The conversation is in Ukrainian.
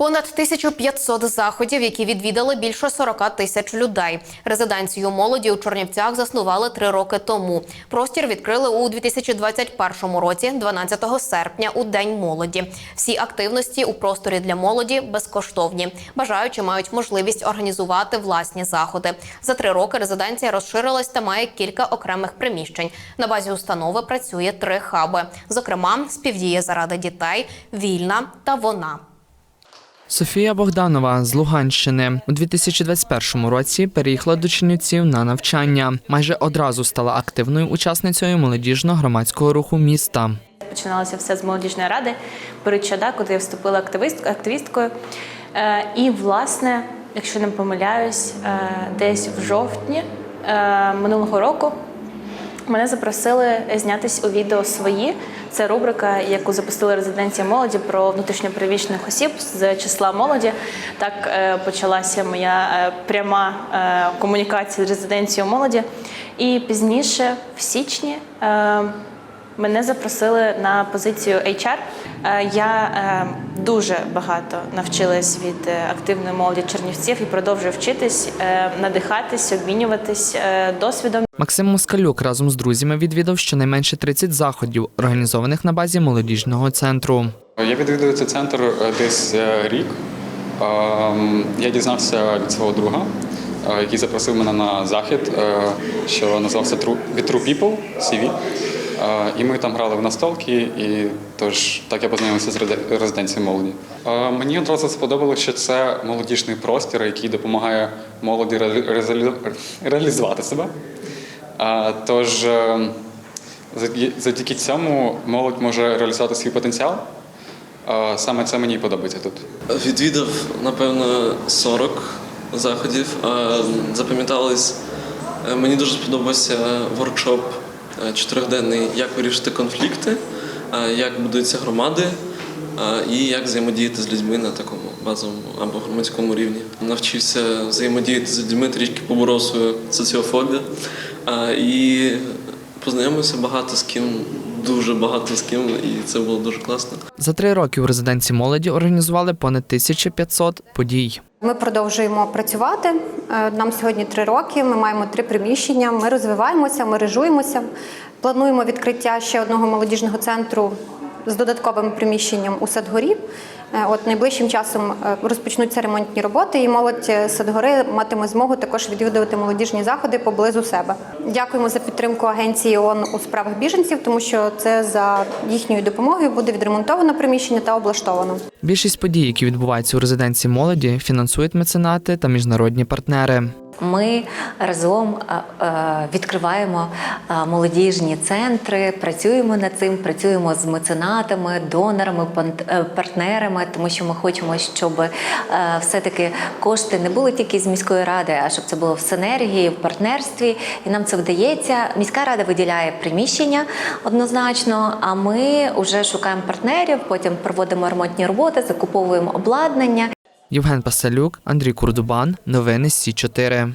Понад 1500 заходів, які відвідали більше 40 тисяч людей. Резиденцію молоді у Чорнівцях заснували три роки тому. Простір відкрили у 2021 році, 12 серпня, у День молоді. Всі активності у просторі для молоді безкоштовні. Бажаючі мають можливість організувати власні заходи. За три роки резиденція розширилась та має кілька окремих приміщень. На базі установи працює три хаби. Зокрема, співдіє заради дітей, вільна та вона. Софія Богданова з Луганщини у 2021 році переїхала до Чернівців на навчання. Майже одразу стала активною учасницею молодіжно-громадського руху міста. Починалося все з молодіжної ради Поричада, куди я вступила активист, активісткою. Е, і, власне, якщо не помиляюсь, е, десь в жовтні е, минулого року мене запросили знятись у відео свої. Це рубрика, яку запустила резиденція молоді про внутрішньопереміщених осіб з числа молоді. Так е, почалася моя е, пряма е, комунікація з резиденцією молоді. І пізніше, в січні, Мене запросили на позицію HR. Е, Я е, дуже багато навчилась від е, активної молоді Чернівців і продовжую вчитись, надихатись, обмінюватись досвідом. Максим Москалюк разом з друзями відвідав щонайменше 30 заходів, організованих на базі молодіжного центру. Я відвідую цей центр десь рік. Ем, Я дізнався від свого друга, який запросив мене на захід, що називався True People CV. І ми там грали в настолки, і тож так я познайомився з резиденцією молоді. Мені одразу сподобалося, що це молодіжний простір, який допомагає молоді ре- реалізувати себе. Тож е, завдяки цьому молодь може реалізувати свій потенціал. Саме це мені подобається тут. Відвідав, напевно, 40 заходів. Запам'ятались. е, Мені дуже сподобався воркшоп чотирьохденний, як вирішити конфлікти, е, як будуються громади е, і як взаємодіяти з людьми на такому базовому або громадському рівні. Навчився взаємодіяти з людьми, трішки поборов свою соціофобію е, і познайомився багато з ким, дуже багато з ким, і це було дуже класно. За три роки у резиденції молоді організували понад 1500 подій. Ми продовжуємо працювати. Е, Нам сьогодні три роки. Ми маємо три приміщення. Ми розвиваємося, мережуємося. Плануємо відкриття ще одного молодіжного центру з додатковим приміщенням у Садгорі. Е, От найближчим часом е, розпочнуться ремонтні роботи, і молодь е, Садгори матиме змогу також відвідувати молодіжні заходи поблизу себе. Дякуємо за підтримку агенції ООН у справах біженців, тому що це за їхньою допомогою буде відремонтовано приміщення та облаштовано. Більшість подій, які відбуваються у резиденції молоді, фінансують меценати та міжнародні партнери. Ми разом е, е, відкриваємо е, молодіжні центри, працюємо над цим, працюємо з меценатами, донорами, партнерами, тому що ми хочемо, щоб все-таки кошти не були тільки з міської ради, а щоб це було в синергії, в партнерстві. І нам це вдається. Міська рада виділяє приміщення однозначно. А ми вже шукаємо партнерів, потім проводимо ремонтні роботи, закуповуємо обладнання. Євген Пасалюк, Андрій Курдубан. Новини Сі 4